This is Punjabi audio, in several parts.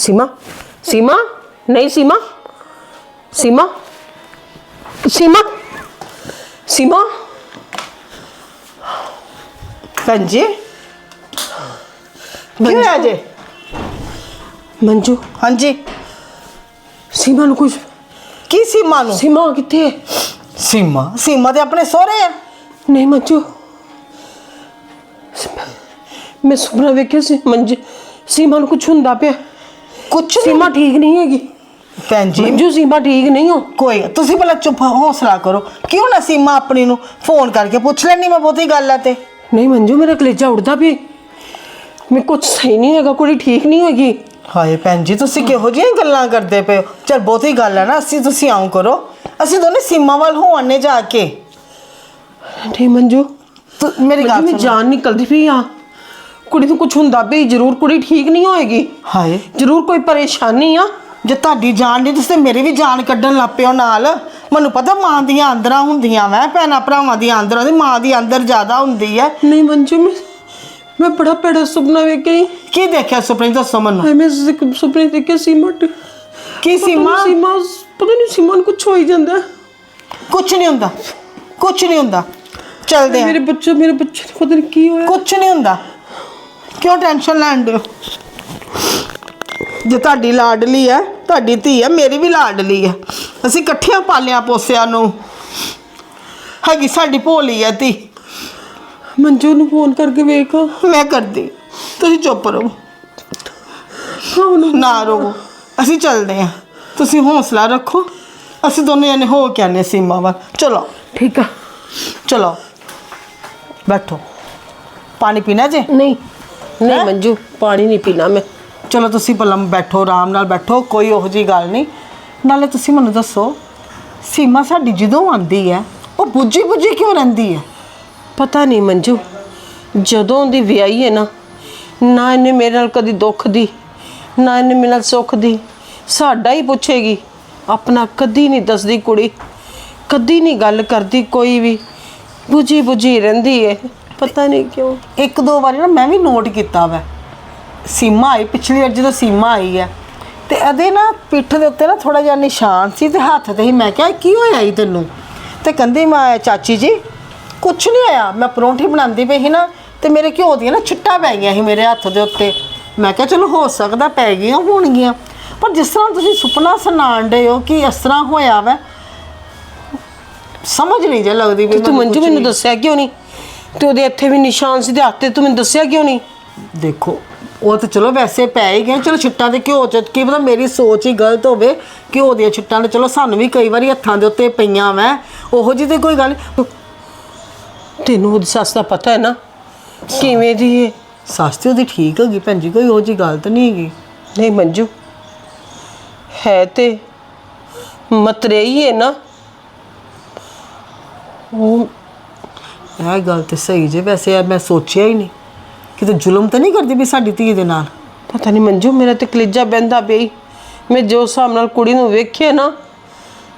ਸੀਮਾ? ਸੀਮਾ? ਨਹੀਂ ਸੀਮਾ? ਸੀਮਾ? ਸੀਮਾ? ਸੀਮਾ? ਸੰਜੇ ਕੀ ਹੋਇਆ ਜੇ? ਮੰਜੂ। ਹਾਂਜੀ। ਸੀਮਾ ਨੂੰ ਕੁਝ ਕੀ ਸੀਮਾ ਨੂੰ? ਸੀਮਾ ਕਿੱਥੇ? ਹੈ ਸੀਮਾ? ਸੀਮਾ ਤੇ ਆਪਣੇ ਸਹੁਰੇ ਆ। ਨਹੀਂ ਮੰਜੂ। ਮੈਂ ਸੁਪਨਾ ਵੇਖਿਆ ਸੀ ਮੰਜੇ। ਸੀਮਾ ਨੂੰ ਕੁਝ ਹੁੰਦਾ ਪਿਆ। ਕੁਛ ਸੀਮਾ ਠੀਕ ਨਹੀਂ ਹੈਗੀ। ਭੈਣ ਜੀ। ਮੰਜੂ ਸੀਮਾ ਠੀਕ ਨਹੀਂ ਹੋ? ਕੋਈ ਤੁਸੀਂ ਪਹਿਲਾਂ ਚੁੱਪ ਹੌਸਲਾ ਕਰੋ। ਕਿਉਂ ਨਾ ਸੀਮਾ ਆਪਣੀ ਨੂੰ ਫੋਨ ਕਰਕੇ ਪੁੱਛ ਲੈਣੀ ਮੈਂ ਬਹੁਤੀ ਗੱਲ ਆ ਤੇ। ਨਹੀਂ ਮੰਜੂ ਮੇਰਾ ਕਲੇਜਾ ਉੱਡਦਾ ਪਿਆ। ਮੈਂ ਕੁਝ ਸਹੀ ਨਹੀਂ ਹੈਗਾ ਕੁੜੀ ਠੀਕ ਨਹੀਂ ਹੈਗੀ। ਹਾਏ ਭੈਣ ਜੀ ਤੁਸੀਂ ਕਿਹੋ ਜਿਹੀਆਂ ਗੱਲਾਂ ਕਰਦੇ ਪਏ ਹੋ? ਚਲ ਬਹੁਤੀ ਗੱਲ ਹੈ ਨਾ ਅਸੀਂ ਤੁਸੀਂ ਆਉਂ ਕਰੋ। ਅਸੀਂ ਦੋਨੇ ਸੀਮਾ ਵੱਲ ਹੋ ਆਨੇ ਜਾ ਕੇ। ਨਹੀਂ ਮੰਜੂ ਤੂੰ ਮੇਰੀ ਗੱਲ ਮੈਂ ਸੁਣ। ਜਾਨ ਨਿਕਲਦੀ ਪਈ ਆ। ਕੁੜੀ ਨੂੰ ਕੁਝ ਹੁੰਦਾ ਪਿਆ ਜ਼ਰੂਰ ਕੁੜੀ ਠੀਕ ਨਹੀਂ ਹੋਏਗੀ। ਹਾਏ। ਜ਼ਰੂਰ ਕੋਈ ਪਰੇਸ਼ਾਨੀ ਆ। ਜੇ ਤੁਹਾਡੀ ਜਾਨ ਨਹੀਂ ਤੁਸੀਂ ਮੇਰੀ ਵੀ ਜਾਨ ਕੱਢਣ ਲੱਗ ਪਿਓ ਨਾਲ। ਮੈਨੂੰ ਪਤਾ ਮਾਂ ਦੀਆਂ ਅੰਦਰਾਂ ਹੁੰਦੀਆਂ ਵੈ ਭੈਣਾਂ ਭਰਾਵਾਂ ਦੀਆਂ ਅੰਦਰਾਂ ਦੀ ਮਾਂ ਦੀ ਅੰਦਰ ਜ਼ਿਆਦਾ ਹੁੰਦੀ ਹੈ ਨਹੀਂ ਮੰਜੂ ਮੈਂ ਮੈਂ ਬੜਾ ਪੜਾ ਸੁਪਨਾ ਵੇਖਿਆ ਈ। ਕੀ ਦੇਖਿਆ ਸੁਪਨੇ ਦੱਸੋ ਮੈਨੂੰ। ਹਾਏ ਮੈਂ ਸ- ਸੁਪਨੇ ਦੇਖਿਆ ਸੀਮਾ ਟ- ਕੀ ਪਤਾ ਸੀਮਾ ਸੀਮਾ ਪਤਾ ਨਹੀਂ ਸੀਮਾ ਨੂੰ ਕੁਝ ਹੋ ਹੀ ਜਾਂਦਾ। ਹੈ। ਕੁਝ ਨਹੀਂ ਹੁੰਦਾ। ਕੁਝ ਨਹੀਂ ਹੁੰਦਾ। ਚਲਦੇ ਆ। ਮੇਰੇ ਬੱਚੇ ਮੇਰੇ ਬੱਚੇ ਨੂੰ ਪਤਾ ਨਹੀਂ ਕੀ ਹੋਇਆ। ਕੁਝ ਨਹੀਂ ਹੁੰਦਾ। ਕਿਉਂ ਟੈਨਸ਼ਨ ਲੈਣ ਦਿਓ ਜੇ ਤੁਹਾਡੀ ਲਾਡਲੀ ਹੈ ਤੁਹਾਡੀ ਧੀ ਹੈ ਮੇਰੀ ਵੀ ਲਾਡਲੀ ਹੈ। ਅਸੀਂ ਇਕੱਠਿਆਂ ਪਾਲਿਆ ਪੋਸਿਆ ਨੂੰ। ਹੈਗੀ ਸਾਡੀ ਭੋਲੀ ਹੈ ਧੀ। ਮੰਜੂ ਨੂੰ ਫੋਨ ਕਰਕੇ ਵੇਖ। ਮੈਂ ਕਰਦੀ। ਤੁਸੀਂ ਚੁੱਪ ਰਹੋ। ਹਾਂ ਨਾ। ਰੋ ਅਸੀਂ ਚੱਲਦੇ ਹਾਂ। ਤੁਸੀਂ ਹੌਸਲਾ ਰੱਖੋ। ਅਸੀਂ ਦੋਨੇ ਜਣੇ ਹੋ ਕੇ ਆਨੇ ਸੀਮਾ ਵੱਲ। ਚਲੋ। ਠੀਕ ਆ। ਚਲੋ। ਬੈਠੋ। ਪਾਣੀ ਪੀਣਾ ਜੇ? ਨਹੀਂ। ਨਹੀਂ ਮੰਜੂ ਪਾਣੀ ਨਹੀਂ ਪੀਣਾ ਮੈਂ। ਚਲੋ ਤੁਸੀਂ ਪਹਿਲਾਂ ਬੈਠੋ ਆਰਾਮ ਨਾਲ ਬੈਠੋ ਕੋਈ ਉਹੋ ਜੀ ਗੱਲ ਨਹੀਂ। ਨਾਲੇ ਤੁਸੀਂ ਮੈਨੂੰ ਦੱਸੋ ਸੀਮਾ ਸਾਡੀ ਜਦੋਂ ਆਂਦੀ ਹੈ ਉਹ ਬੁੱਝੀ ਬੁੱਝੀ ਕਿਉਂ ਰਹਿੰਦੀ ਹੈ? ਪਤਾ ਨਹੀਂ ਮੰਜੂ। ਜਦੋਂ ਦੀ ਵਿਆਹੀ ਹੈ ਨਾ ਨਾ ਇਹਨੇ ਮੇਰੇ ਨਾਲ ਕਦੀ ਦੁੱਖ ਦੀ ਨਾ ਇਹਨੇ ਮੇਰੇ ਨਾਲ ਸੁੱਖ ਦੀ। ਸਾਡਾ ਹੀ ਪੁੱਛੇਗੀ। ਆਪਣਾ ਕਦੀ ਨਹੀਂ ਦੱਸਦੀ ਕੁੜੀ ਕਦੀ ਨਹੀਂ ਗੱਲ ਕਰਦੀ ਕੋਈ ਵੀ। ਬੁਝੀ ਬੁਝੀ ਰਹਿੰਦੀ ਹੈ। ਪਤਾ ਨਹੀਂ ਕਿਉਂ। ਇੱਕ ਦੋ ਵਾਰੀ ਨਾ ਮੈਂ ਵੀ ਨੋਟ ਕੀਤਾ ਵੈ। ਸੀਮਾ ਆਈ ਪਿਛਲੀ ਵਾਰ ਜਦੋਂ ਸੀਮਾ ਆਈ ਹੈ ਤੇ ਇਹਦੇ ਨਾ ਪਿੱਠ ਦੇ ਉੱਤੇ ਨਾ ਥੋੜਾ ਜਿਹਾ ਨਿਸ਼ਾਨ ਸੀ ਤੇ ਹੱਥ ਤੇ ਹੀ ਮੈਂ ਕਿਹਾ ਕੀ ਹੋਇਆ ਈ ਤੈਨੂੰ? ਤੇ ਕਹਿੰਦੀ ਮੈਂ ਚਾਚੀ ਜੀ ਕੁਛ ਨਹੀਂ ਹੋਇਆ। ਮੈਂ ਪਰੌਂਠੀ ਬਣਾਉਂਦੀ ਪਈ ਸੀ ਨਾ ਤੇ ਮੇਰੇ ਘਿਓ ਦੀਆਂ ਨਾ ਛਿੱਟਾਂ ਪੈ ਗਈਆਂ ਸੀ ਮੇਰੇ ਹੱਥ ਦੇ ਉੱਤੇ। ਮੈਂ ਕਿਹਾ ਚਲੋ ਹੋ ਸਕਦਾ ਪੈ ਗਈਆਂ ਹੋਣਗੀਆਂ। ਪਰ ਜਿਸ ਤਰ੍ਹਾਂ ਤੁਸੀਂ ਸੁਪਨਾ ਸੁਣਾਣ ਦੇ ਹੋ ਕਿ ਇਸ ਤਰ੍ਹਾਂ ਹੋਇਆ ਵੈ ਸਮਝ ਨਹੀਂ ਜੇ ਲੱਗਦੀ ਵੀ ਤੇ ਮੈਨੂੰ ਮੰਜੂ ਮੈਨੂੰ। ਦੱਸਿਆ ਕਿਉਂ ਨਹੀਂ ਤੇ ਉਹਦੇ ਇੱਥੇ ਵੀ ਨਿਸ਼ਾਨ ਸੀ ਤੇ ਹੱਥ ਤੇ ਤੂੰ ਮੈਨੂੰ ਦੱਸਿਆ ਕਿਉਂ ਨਹੀਂ? ਦੇਖੋ ਉਹ ਤਾਂ ਚਲੋ ਵੈਸੇ ਪੈ ਹੀ ਗਏ। ਚਲੋ ਛਿੱਟਾਂ ਦੇ ਘਿਓ ਚ ਕੀ ਪਤਾ ਮੇਰੀ ਸੋਚ ਹੀ ਗਲਤ ਹੋਵੇ ਘਿਓ ਦੀਆਂ ਛਿੱਟਾਂ ਤੇ ਚਲੋ ਸਾਨੂੰ ਵੀ ਕਈ ਵਾਰੀ ਹੱਥਾਂ ਦੇ ਉੱਤੇ ਪਈਆਂ ਵੈ। ਉਹੋ ਜੀ ਤੇ ਕੋਈ ਗੱਲ ਨੀ। ਤੈਨੂੰ ਉਹਦੀ ਸੱਸ ਦਾ ਪਤਾ ਹੈ ਨਾ? ਕਿਵੇਂ ਦੀ ਹੈ ਸੱਸ ਤੇ ਉਹਦੀ ਠੀਕ ਹੈਗੀ ਭੈਣ ਜੀ ਕੋਈ ਉਹੋ ਜੀ ਗੱਲ ਤਾਂ ਨਹੀਂ ਹੈਗੀ। ਨਹੀਂ ਮੰਜੂ ਹੈ ਤੇ ਮਤਰੇਈ ਹੈ ਨਾ। ਉਹ ਇਹ ਗੱਲ ਤੇ ਸਹੀ ਜੇ ਵੈਸੇ ਇਹ ਮੈਂ ਸੋਚਿਆ ਹੀ ਨਹੀਂ। ਕਿਤੇ ਜ਼ੁਲਮ ਤਾਂ ਨਹੀਂ ਕਰਦੀ ਵੀ ਸਾਡੀ ਧੀ ਦੇ ਨਾਲ? ਪਤਾ ਨਹੀਂ ਮੰਜੂ ਮੇਰਾ ਤੇ ਕਲੇਜਾ ਬਹਿੰਦਾ ਪਈ ਮੈਂ ਜੋ ਹਿਸਾਬ ਨਾਲ ਕੁੜੀ ਨੂੰ ਵੇਖਿਆ ਨਾ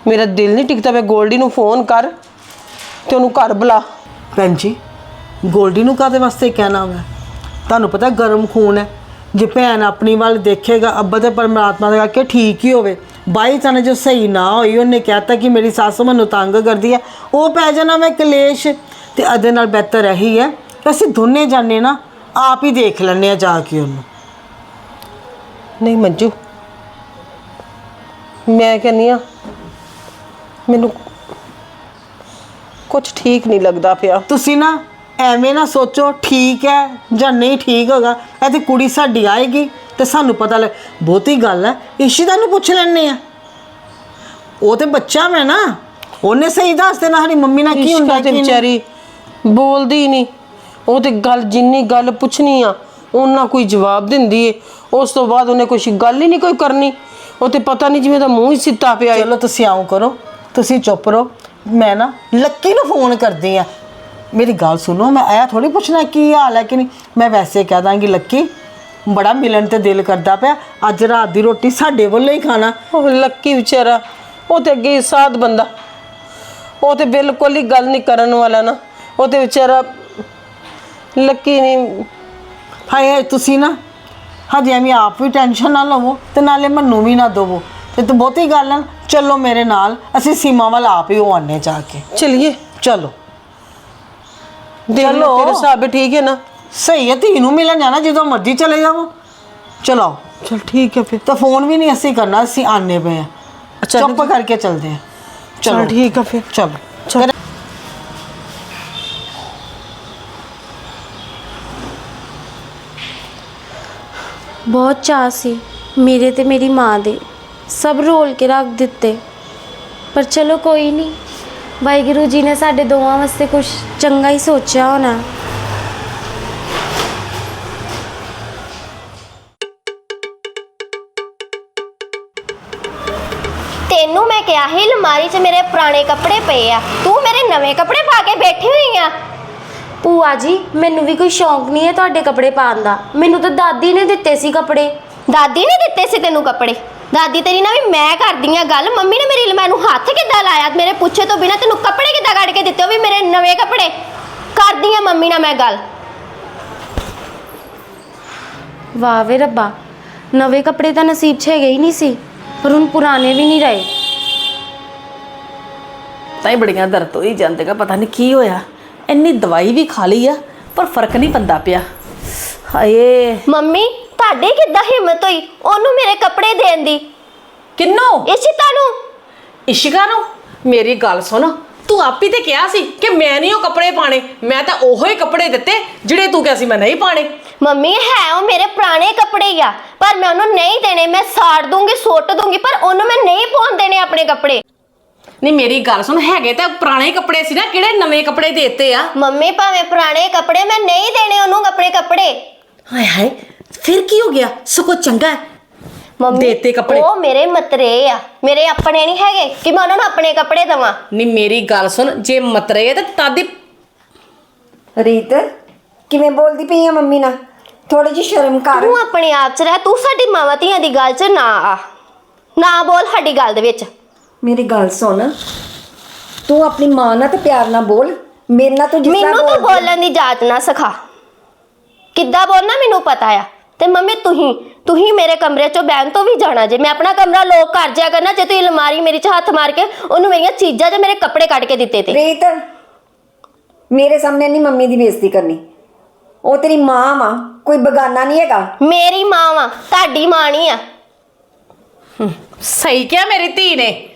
ਮੇਰਾ ਦਿਲ ਨਹੀਂ ਟਿਕਦਾ ਪਿਆ ਗੋਲਡੀ ਨੂੰ ਫੋਨ ਕਰ ਤੇ ਉਹਨੂੰ ਘਰ ਬੁਲਾ। ਭੈਣ ਜੀ ਗੋਲਡੀ ਨੂੰ ਕਾਦੇ ਵਾਸਤੇ ਕਹਿਣਾ ਵਾ? ਤੁਹਾਨੂੰ ਪਤਾ ਗਰਮ ਖੂਨ ਹੈ। ਜੇ ਭੈਣ ਆਪਣੀ ਵੱਲ ਦੇਖੇਗਾ ਅੱਬਾ ਤੇ ਪਰਮਾਤਮਾ ਦਾ ਕਿ ਠੀਕ ਹੀ ਹੋਵੇ। ਬਾਈ ਤਾਂ ਜੋ ਸਹੀ ਨਾ ਹੋਈ ਉਹਨੇ ਕਹਿਤਾ ਕਿ ਮੇਰੀ ਸੱਸ ਮੈਨੂੰ ਤੰਗ ਕਰਦੀ ਹੈ। ਉਹ ਪੈ ਜਾਣਾ ਮੈਂ ਕਲੇਸ਼। ਤੇ ਅਦੇ ਨਾਲ ਬਿਹਤਰ ਇਹੀ ਹੈ ਕਿ ਅਸੀਂ ਦੋਨੇ ਜਾਣੇ ਨਾ ਆਪ ਹੀ ਦੇਖ ਲੈਣੇ ਆ ਜਾ ਕੇ ਉਹਨੂੰ। ਨਹੀਂ ਮੰਜੂ ਮੈਂ ਕਹਿੰਦੀ ਆ ਮੈਨੂੰ ਕੁਝ ਠੀਕ ਨਹੀਂ ਲੱਗਦਾ ਪਿਆ। ਤੁਸੀਂ ਨਾ ਐਵੇਂ ਨਾ ਸੋਚੋ ਠੀਕ ਹੈ ਜਾਂ ਨਹੀਂ ਠੀਕ ਹੋਗਾ ਇਹ ਤੇ ਕੁੜੀ ਸਾਡੀ ਆਏਗੀ ਤੇ ਸਾਨੂੰ ਪਤਾ ਲੱਗ ਬਹੁਤੀ ਗੱਲ ਹੈ ਇਸ਼ਿਤਾ ਨੂੰ ਪੁੱਛ ਲੈਣੇ ਆ ਉਹ ਤੇ ਬੱਚਾ ਮੈਂ ਨਾ ਉਹਨੇ ਸਹੀ ਦੱਸ ਦੇਣਾ ਸਾਡੀ ਮੰਮੀ ਨਾਲ ਕੀ ਹੁੰਦਾ ਇਸ਼ਕਾ ਤੇ ਕੀ ਨਹੀਂ। ਵਿਚਾਰੀ ਬੋਲਦੀ ਨਹੀਂ ਉਹ ਤੇ ਗੱਲ ਜਿੰਨੀ ਗੱਲ ਪੁੱਛਣੀ ਆ ਉਹਨਾਂ ਕੋਈ ਜਵਾਬ ਦਿੰਦੀ ਏ। ਉਸ ਤੋਂ ਬਾਅਦ ਉਹਨੇ ਕੁਛ ਗੱਲ ਹੀ ਨਹੀਂ ਕੋਈ ਕਰਨੀ। ਉਹ ਤੇ ਪਤਾ ਨਹੀਂ ਜਿਵੇਂ ਦਾ ਮੂੰਹ ਹੀ ਸਿੱਤਾ ਪਿਆ ਏ। ਚਲੋ ਤੁਸੀਂ ਆਉਂ ਕਰੋ। ਤੁਸੀਂ ਚੁੱਪ ਰਹੋ। ਮੈਂ ਨਾ ਲੱਕੀ ਨੂੰ ਫੋਨ ਕਰਦੀ ਆ। ਮੇਰੀ ਗੱਲ ਸੁਣੋ ਮੈਂ ਆਇਆ ਥੋੜੀ ਪੁੱਛਣਾ ਕੀ ਹਾਲ ਹੈ ਕਿ ਨਹੀਂ। ਮੈਂ ਵੈਸੇ ਕਹਿ ਦਾਂਗੀ ਲੱਕੀ ਬੜਾ ਮਿਲਣ ਤੇ ਦਿਲ ਕਰਦਾ ਪਿਆ। ਅੱਜ ਰਾਤ ਦੀ ਰੋਟੀ ਸਾਡੇ ਵੱਲੋਂ ਹੀ ਖਾਣਾ। ਉਹ ਲੱਕੀ ਵਿਚਾਰਾ ਉਹ ਤੇ ਅੱਗੇ ਸਾਧ ਬੰਦਾ। ਉਹ ਤੇ ਬਿਲਕੁਲ ਹੀ ਗੱਲ ਨਹੀਂ ਕਰਨ ਵਾਲਾ ਨਾ। ਉਹ ਤੇ ਵਿਚਾਰਾ ਲੱਕੀ ਨਹੀਂ ਹਾਏ ਤੁਸੀਂ ਨਾ ਹਜੇ ਐਵੇਂ ਆਪ ਵੀ ਟੈਨਸ਼ਨ ਨਾ ਲਵੋ ਤੇ ਨਾਲੇ ਮੈਨੂੰ ਵੀ ਨਾ ਦਵੋ। ਤੇ ਤੂੰ ਬਹੁਤੀ ਗੱਲ ਨਾ ਚੱਲੋ ਮੇਰੇ ਨਾਲ ਅਸੀਂ ਸੀਮਾ ਵੱਲ ਆਪ ਹੀ ਉਹ ਆਨੇ ਜਾ ਕੇ। ਚਲਿਏ। ਚਲੋ। ਦੇਖ ਲਓ ਚਲੋ। ਤੇਰੇ ਹਿਸਾਬ ਠੀਕ ਹੈ ਨਾ। ਸਹੀ ਹੈ ਧੀ ਨੂੰ ਮਿਲਣ ਜਾਣਾ ਜਦੋਂ ਮਰਜ਼ੀ ਚਲੇ ਜਾਵੋ। ਚਲੋ। ਚਲ ਠੀਕ ਹੈ ਫਿਰ। ਤਾਂ ਫੋਨ ਵੀ ਨਹੀਂ ਅਸੀਂ ਕਰਨਾ ਅਸੀਂ ਆਨੇ ਪਏ ਆ ਅੱਛਾ, ਚੁੱਪ ਕਰਕੇ ਚੱਲਦੇ ਆ ਚਲ ਠੀਕ ਹੈ ਫਿਰ। ਚਲੋ। ਚਲ ਬਹੁਤ ਚਾਅ ਸੀ, ਮੇਰੇ ਤੇ ਮੇਰੀ ਮਾਂ ਦੇ। ਸਭ ਰੋਲ ਕੇ ਰੱਖ ਦਿੱਤੇ। ਪਰ ਚਲੋ ਕੋਈ ਨਹੀਂ ਵਾਹਿਗੁਰੂ ਜੀ ਨੇ ਸਾਡੇ ਦੋਵਾਂ ਵਾਸਤੇ ਕੁਝ ਚੰਗਾ ਹੀ ਸੋਚਿਆ ਹੋਣਾ। ਤੈਨੂੰ ਮੈਂ ਕਿਹਾ ਸੀ, ਅਲਮਾਰੀ 'ਚ ਮੇਰੇ ਪੁਰਾਣੇ ਕੱਪੜੇ ਪਏ ਆ। ਤੂੰ ਮੇਰੇ ਨਵੇਂ ਕੱਪੜੇ ਪਾ ਕੇ ਬੈਠੀ ਹੋਈ ਆ। ਭੂਆ ਜੀ ਮੈਨੂੰ ਵੀ ਕੋਈ ਸ਼ੌਂਕ ਨਹੀਂ ਹੈ ਤੁਹਾਡੇ ਕੱਪੜੇ ਪਾਉਣ ਦਾ। ਮੈਨੂੰ ਤਾਂ ਦਾਦੀ ਨੇ ਦਿੱਤੇ ਸੀ ਕੱਪੜੇ। ਦਾਦੀ ਨੇ ਦਿੱਤੇ ਸੀ ਤੈਨੂੰ ਕੱਪੜੇ? ਦਾਦੀ ਤੇਰੀ ਨਾਲ ਵੀ ਮੈਂ ਕਰਦੀ ਆ ਗੱਲ। ਮੰਮੀ ਨੇ ਮੇਰੀ ਮੈਨੂੰ ਹੱਥ ਕਿੱਦਾਂ ਲਾਇਆ? ਮੇਰੇ ਪੁੱਛੇ ਤੋਂ ਬਿਨਾ ਤੈਨੂੰ ਕੱਪੜੇ ਕਿੱਦਾਂ ਕੱਢ ਕੇ ਦਿੱਤੇ? ਉਹ ਵੀ ਮੇਰੇ ਨਵੇਂ ਕੱਪੜੇ। ਕਰਦੀ ਆ ਮੰਮੀ ਨਾਲ ਮੈਂ ਗੱਲ। ਵਾਹ ਵੇ ਰੱਬਾ ਨਵੇਂ ਕੱਪੜੇ ਤਾਂ ਨਸੀਬ 'ਚ ਹੈਗੇ ਹੀ ਨਹੀਂ ਸੀ ਪਰ ਹੁਣ ਪੁਰਾਣੇ ਵੀ ਨਹੀਂ ਰਹੇ। ਤਾਂ ਹੀ ਬੜੀਆਂ ਦਰਦ ਹੋਈ ਜਾਂਦੇਗਾ ਪਤਾ ਨਹੀਂ ਕੀ ਹੋਇਆ। ਇੰਨੀ ਦਵਾਈ ਵੀ ਖਾ ਲਈ ਆ ਪਰ ਫ਼ਰਕ ਨਹੀਂ ਪੰਦਾ ਪਿਆ। ਹਾਏ। ਮੰਮੀ ਤੁਹਾਡੇ ਕਿੱਦਾਂ ਹਿੰਮਤ ਹੋਈ? ਉਹਨੂੰ ਮੇਰੇ ਕੱਪੜੇ ਦੇਣ ਦੀ। ਕਿੰਨੋ? ਇਸ਼ਿਤਾ ਨੂੰ। ਇਸ਼ਿਕਾ ਨੂੰ? ਮੇਰੀ ਗੱਲ ਸੁਣ ਤੂੰ ਆਪੀ ਤੇ ਕਿਹਾ ਸੀ ਕਿ ਮੈਂ ਨਹੀਂ ਉਹ ਕੱਪੜੇ ਪਾਣੇ ਮੈਂ ਤਾਂ ਉਹੋ ਹੀ ਕੱਪੜੇ ਦਿੱਤੇ ਜਿਹੜੇ ਤੂੰ ਕਿਹਾ ਸੀ ਮੈਂ ਨਹੀਂ ਪਾਣੇ ਮੰਮੀ ਹੈ ਉਹ ਮੇਰੇ ਪੁਰਾਣੇ ਕੱਪੜੇ ਹੀ ਆ ਪਰ ਮੈਂ ਉਹਨੂੰ ਨਹੀਂ ਦੇਣੇ। ਮੈਂ ਸਾੜ ਦੂੰਗੀ ਸੁੱਟ ਦੂੰਗੀ ਪਰ ਉਹਨੂੰ ਮੈਂ ਨਹੀਂ ਪਾਉਣ ਦੇਣੇ ਆਪਣੇ ਕੱਪੜੇ। ਨਹੀਂ ਮੇਰੀ ਗੱਲ ਸੁਣ ਹੈਗੇ ਤਾਂ ਪੁਰਾਣੇ ਹੀ ਕੱਪੜੇ ਸੀ ਨਾ ਕਿਹੜੇ ਨਵੇਂ ਕੱਪੜੇ ਦੇਤੇ ਆ? ਮੰਮੀ ਭਾਵੇਂ ਪੁਰਾਣੇ ਕੱਪੜੇ ਮੈਂ ਨਹੀਂ ਦੇਣੇ ਉਹਨੂੰ ਆਪਣੇ ਕੱਪੜੇ। ਹਾਏ ਹਾਏ ਫਿਰ ਕੀ ਹੋ ਗਿਆ? ਸਗੋਂ ਚੰਗਾ ਹੈ। ਮੰਮੀ ਦੇਤੇ ਕੱਪੜੇ। ਉਹ ਮੇਰੇ ਮਤਰੇ ਆ। ਮੇਰੇ ਆਪਣੇ ਨਹੀਂ ਹੈਗੇ ਕਿ ਮੈਂ ਉਹਨਾਂ ਨੂੰ ਆਪਣੇ ਕੱਪੜੇ ਦਵਾਂ? ਨਹੀਂ ਮੇਰੀ ਗੱਲ ਸੁਣ ਜੇ ਮਤਰੇ ਤੇ ਤਾਦੀ ਰੀਤ ਕਿਵੇਂ ਬੋਲਦੀ ਪਈ ਆ ਮੰਮੀ ਨਾਲ? ਥੋੜੀ ਜਿਹੀ ਸ਼ਰਮ ਕਰ। ਤੂੰ ਆਪਣੇ ਆਪ 'ਚ ਰਹਿ ਤੂੰ ਸਾਡੀ ਮਾਵਾਂ ਧੀਆਂ ਦੀ ਗੱਲ 'ਚ ਨਾ ਆ। ਨਾ ਬੋਲ ਸਾਡੀ ਗੱਲ ਦੇ ਵਿੱਚ। ਮੇਰੀ ਗੱਲ ਸੁਣ। ਤੂੰ ਆਪਣੀ ਮਾਂ ਨਾਲ ਤੇ ਪਿਆਰ ਨਾਲ ਬੋਲ। ਮੇਰੇ ਨਾਲ ਤੂੰ ਜਿਸ ਤਰ੍ਹਾਂ ਮੈਨੂੰ ਤੂੰ ਬੋਲਦੀ- ਬੋਲਣ ਦੀ ਜਾਚ ਨਾ ਸਿਖਾ। ਕਿੱਦਾਂ ਬੋਲਣਾ ਮੈਨੂੰ ਪਤਾ ਆ। ਤੇ ਮੰਮੀ ਤੁਸੀਂ ਤੁਸੀਂ ਮੇਰੇ ਕਮਰੇ 'ਚੋਂ ਬੈਨ ਤੋਂ ਵੀ ਜਾਣਾ ਜੇ। ਮੈਂ ਆਪਣਾ ਕਮਰਾ ਲੋਕ ਕਰ ਜਿਆ ਕਰਨਾ ਜੇ ਤੂੰ ਅਲਮਾਰੀ ਮੇਰੀ 'ਚ ਹੱਥ ਮਾਰ ਕੇ ਉਹਨੂੰ ਮੇਰੀਆਂ ਚੀਜ਼ਾਂ 'ਚ ਮੇਰੇ ਕੱਪੜੇ ਕੱਢ ਕੇ ਦਿੱਤੇ ਤੇ। ਰੀਤ ਮੇਰੇ ਸਾਹਮਣੇ ਨਹੀਂ ਮੰਮੀ ਦੀ ਬੇਇੱਜ਼ਤੀ ਕਰਨੀ। ਉਹ ਤੇਰੀ ਮਾਂ ਵਾ ਕੋਈ ਬਗਾਨਾ ਨਹੀਂ ਹੈਗਾ। ਮੇਰੀ ਮਾਂ ਵਾ ਤੁਹਾਡੀ ਮਾਂ ਨਹੀਂ ਆ। ਸਹੀ ਕਿਹਾ ਮੇਰੀ ਧੀ ਨੇ।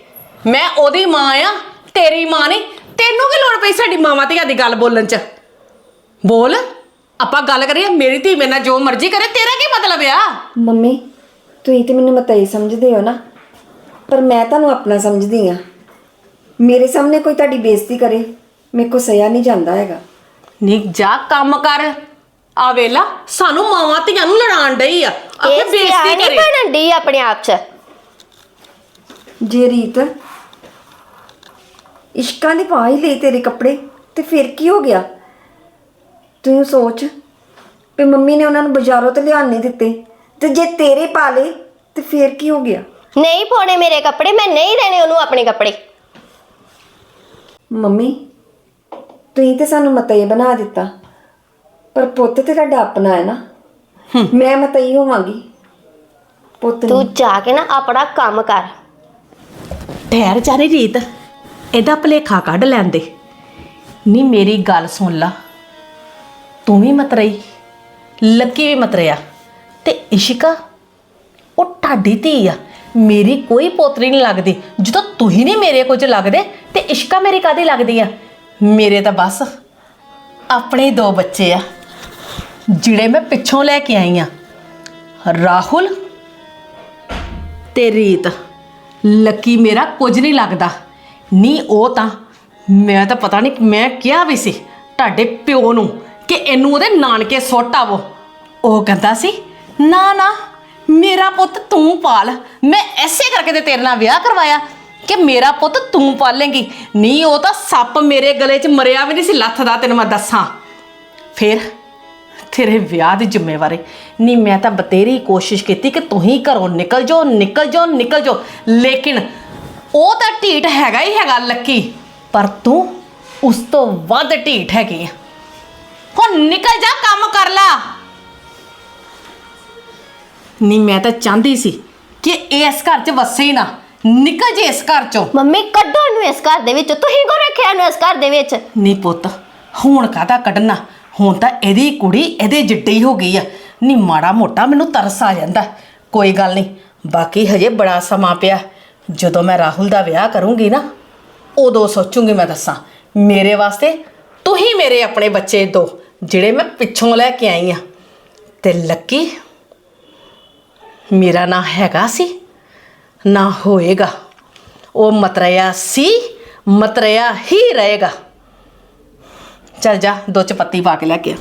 ਮੈਂ ਉਹਦੀ ਮਾਂ ਆ ਤੇਰੀ ਮਾਂ ਨਹੀਂ। ਤੈਨੂੰ ਕੀ ਲੋੜ ਪਈ ਸਾਡੀ ਮਾਵਾਂ ਧੀਆਂ ਦੀ ਗੱਲ ਬੋਲਣ ਚ? ਬੋਲ ਆਪਾਂ ਗੱਲ ਕਰੀਏ ਮੇਰੀ ਧੀ ਮੇਰੇ ਨਾਲ ਜੋ ਮਰਜ਼ੀ ਕਰੇ ਤੇਰਾ ਕੀ ਮਤਲਬ ਆ? ਮੰਮੀ ਤੁਸੀਂ ਤੇ ਮੈਨੂੰ ਮਤਈ ਸਮਝਦੇ ਹੋ ਨਾ ਪਰ ਮੈਂ ਤੁਹਾਨੂੰ ਆਪਣਾ ਸਮਝਦੀ ਆ ਮੇਰੇ ਸਾਹਮਣੇ ਕੋਈ ਤੁਹਾਡੀ ਬੇਇੱਜ਼ਤੀ ਕਰੇ ਮੇਰੇ ਕੋ ਸਹਿਆ ਨਹੀਂ ਜਾਂਦਾ ਹੈਗਾ। ਨੀ ਜਾ ਕੰਮ ਕਰ। ਆ ਵੇਲਾ ਸਾਨੂੰ ਮਾਵਾਂ ਧੀਆਂ ਨੂੰ ਲੜਾਣ ਡਈ ਆ। ਆਪੇ ਇਹ ਬੇਇੱਜ਼ਤੀ ਸਿਆਣੀ ਕਰੇ। ਬਣਨ ਆਪਣੇ ਆਪ 'ਚ। ਜੇ ਰੀਤ ਇਸ਼ਕਾਂ ਦੀ ਪਾ ਹੀ ਲਈ ਤੇਰੇ ਕੱਪੜੇ ਤੇ ਫਿਰ ਕੀ ਹੋ ਗਿਆ? ਤੂੰ ਸੋਚ ਵੀ ਮੰਮੀ ਨੇ ਉਹਨਾਂ ਨੂੰ ਬਾਜ਼ਾਰੋਂ ਤੇ ਲਿਆਣ ਦਿੱਤੇ ਤੇ ਜੇ ਤੇਰੇ ਪਾ ਲਏ ਤੇ ਫਿਰ ਕੀ ਹੋ ਗਿਆ? ਨਹੀਂ ਪਾਉਣੇ ਮੇਰੇ ਕੱਪੜੇ ਮੈਂ ਨਹੀਂ ਦੇਣੇ ਉਹਨੂੰ ਆਪਣੇ ਕੱਪੜੇ। ਮੰਮੀ ਤੁਸੀਂ ਤੇ ਸਾਨੂੰ ਮਤਈ ਬਣਾ ਦਿੱਤਾ ਪਰ ਪੁੱਤ ਤੇ ਤੁਹਾਡਾ ਆਪਣਾ ਹੈ ਨਾ। ਮੈਂ ਮਤਈ ਹੋਵਾਂਗੀ। ਪੁੱਤ ਨਹੀਂ। ਤੂੰ ਜਾ ਕੇ ਨਾ ਆਪਣਾ ਕੰਮ ਕਰ। ਠਹਿਰ ਜਾ ਨੀ ਰੀਤ। ਇਹਦਾ ਭਲੇਖਾ ਕੱਢ ਲੈਂਦੇ। ਨੀ ਮੇਰੀ ਗੱਲ ਸੁਣ ਲਾ। ਤੂੰ ਵੀ ਮਤਰਈ ਲੱਕੀ ਵੀ ਮਤਰਿਆ ਤੇ ਇਸ਼ਿਕਾ, ਉਹ ਢਾਡੀ ਧੀ ਆ। ਮੇਰੀ ਕੋਈ ਪੋਤਰੀ ਨਹੀਂ ਲੱਗਦੀ। ਜਦੋਂ ਤੁਸੀਂ ਨਹੀਂ ਮੇਰੇ ਕੁਝ ਲੱਗਦੇ, ਤੇ ਇਸ਼ਕਾ ਮੇਰੀ ਕਾਦੀ ਲੱਗਦੀ ਆ? ਮੇਰੇ ਤਾਂ ਬਸ ਆਪਣੇ ਹੀ ਦੋ ਬੱਚੇ ਆ, ਜਿਹੜੇ ਮੈਂ ਪਿੱਛੋਂ ਲੈ ਕੇ ਆਈ ਆ। ਰਾਹੁਲ ਤੇ ਰੀਤ। ਲੱਕੀ ਮੇਰਾ ਕੁਝ ਨਹੀਂ ਲੱਗਦਾ। ਨਹੀਂ ਉਹ ਤਾਂ। ਮੈਂ ਤਾਂ ਪਤਾ ਨਹੀਂ ਮੈਂ ਕਿਹਾ ਵੀ ਸੀ ਤੁਹਾਡੇ ਪਿਓ ਨੂੰ ਕਿ ਇਹਨੂੰ ਉਹਦੇ ਨਾਨਕੇ ਸੁੱਟ ਆਵੋ। ਉਹ ਕਹਿੰਦਾ ਸੀ, ਨਾ ਨਾ, ਮੇਰਾ ਪੁੱਤ ਤੂੰ ਪਾਲ। ਮੈਂ ਐਸੇ ਕਰਕੇ ਤੇ ਤੇਰੇ ਨਾਲ ਵਿਆਹ ਕਰਵਾਇਆ ਕਿ ਮੇਰਾ ਪੁੱਤ ਤੂੰ ਪਾਲੇਂਗੀ। ਨਹੀਂ ਉਹ ਤਾਂ ਸੱਪ ਮੇਰੇ ਗਲੇ 'ਚ ਮਰਿਆ ਵੀ ਨਹੀਂ ਸੀ, ਲੱਥ ਦਾ ਤੈਨੂੰ ਮੈਂ ਦੱਸਾਂ। ਫਿਰ ਤੇਰੇ ਵਿਆਹ ਦੀ ਜ਼ਿੰਮੇਵਾਰੀ। ਨਹੀਂ ਮੈਂ ਤਾਂ ਬਤੇਰੀ ਕੋਸ਼ਿਸ਼ ਕੀਤੀ ਕਿ ਤੂੰ ਹੀ ਘਰੋਂ ਨਿਕਲ ਜਾਓ ਨਿਕਲ ਜਾਓ ਨਿਕਲ ਜਾਓ। ਲੇਕਿਨ ਉਹ ਤਾਂ ਢੀਠ ਹੈਗਾ ਹੀ ਹੈਗਾ ਲੱਕੀ। ਪਰ ਤੂੰ ਉਸ ਤੋਂ ਵੱਧ ਢੀਠ ਹੈਗੀ ਆ। ਹੁਣ ਨਿਕਲ ਜਾ ਕੰਮ ਕਰ ਲਾ। ਨਹੀਂ ਮੈਂ ਤਾਂ ਚਾਹੁੰਦੀ ਸੀ ਕਿ ਇਸ ਘਰ 'ਚ ਵਸੇ ਹੀ ਨਾ। ਨਿਕਲ ਜੇ ਇਸ ਘਰ 'ਚੋਂ। ਮੰਮੀ ਕੱਢੋ ਇਹਨੂੰ ਇਸ ਘਰ ਦੇ ਵਿੱਚ। ਤੁਸੀਂ ਕੋ ਰੱਖਿਆ ਇਹਨੂੰ ਇਸ ਘਰ ਦੇ ਵਿੱਚ? ਨਹੀਂ ਪੁੱਤ ਹੁਣ ਕਾਹਦਾ ਕੱਢਣਾ? ਹੁਣ ਤਾਂ ਇਹਦੀ ਕੁੜੀ ਇਹਦੇ ਜਿੱਡੀ ਹੋ ਗਈ ਆ। ਨਹੀਂ ਮਾੜਾ ਮੋਟਾ ਮੈਨੂੰ ਤਰਸ ਆ ਜਾਂਦਾ। ਕੋਈ ਗੱਲ ਨਹੀਂ ਬਾਕੀ ਹਜੇ ਬੜਾ ਸਮਾਂ ਪਿਆ। ਜਦੋਂ ਮੈਂ ਰਾਹੁਲ ਦਾ ਵਿਆਹ ਕਰੂੰਗੀ ਨਾ, ਉਦੋਂ ਸੋਚੂੰਗੀ ਮੈਂ ਦੱਸਾਂ, ਮੇਰੇ ਵਾਸਤੇ ਤੂੰ ਹੀ ਮੇਰੇ ਆਪਣੇ ਬੱਚੇ ਦੋ, ਜਿਹੜੇ ਮੈਂ ਪਿੱਛੋਂ ਲੈ ਕੇ ਆਈ ਆ। ਤੇ ਲੱਕੀ, ਮੇਰਾ ਨਾ ਹੈਗਾ ਸੀ, ਨਾ ਹੋਏਗਾ। ਉਹ ਮਤਰੇਆ ਸੀ, ਮਤਰਿਆ ਹੀ ਰਹੇਗਾ। ਚੱਲ ਜਾ, ਦੋ ਚਪੱਤੀ ਪਾ ਕੇ ਲੈ ਕੇ ਆ।